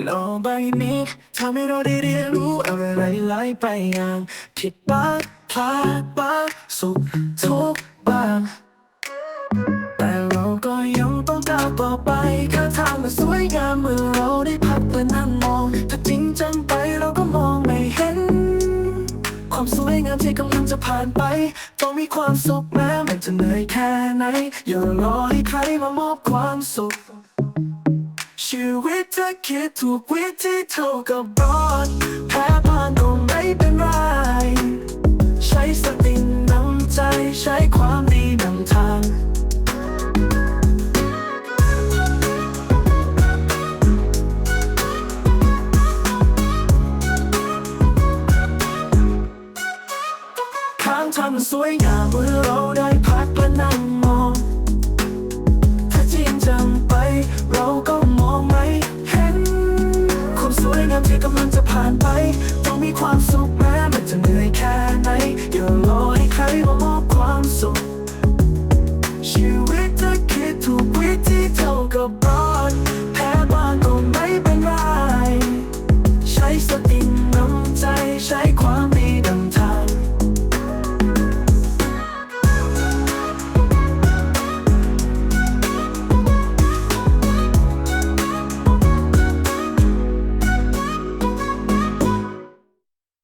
โลกใบนี้ทำให้เราได้เรียนรู้อะไรหลายไปอย่างผิดบ้างพลาดบ้างสุขทุกบ้าง แต่เราก็ยังต้องก้าวต่อไปแค่ทางมันสวยงามเมื่อเราได้พักและนั่งมอง ถ้าจริงจังไปเราก็มองไม่เห็น ความสวยงามที่กำลังจะผ่านไป ต้องมีความสุขแม้มันจะเหนื่อยแค่ไหน อย่ารอให้ใครมามอบความสุข ชีวิตจะคิดถูกวิธีเท่ากับรอดแพ้ผ่านก็ไม่เป็นไร ใช้สตินำใจใช้ความดีนำทางทางทำสวยงามเมื่อเราได้ Go.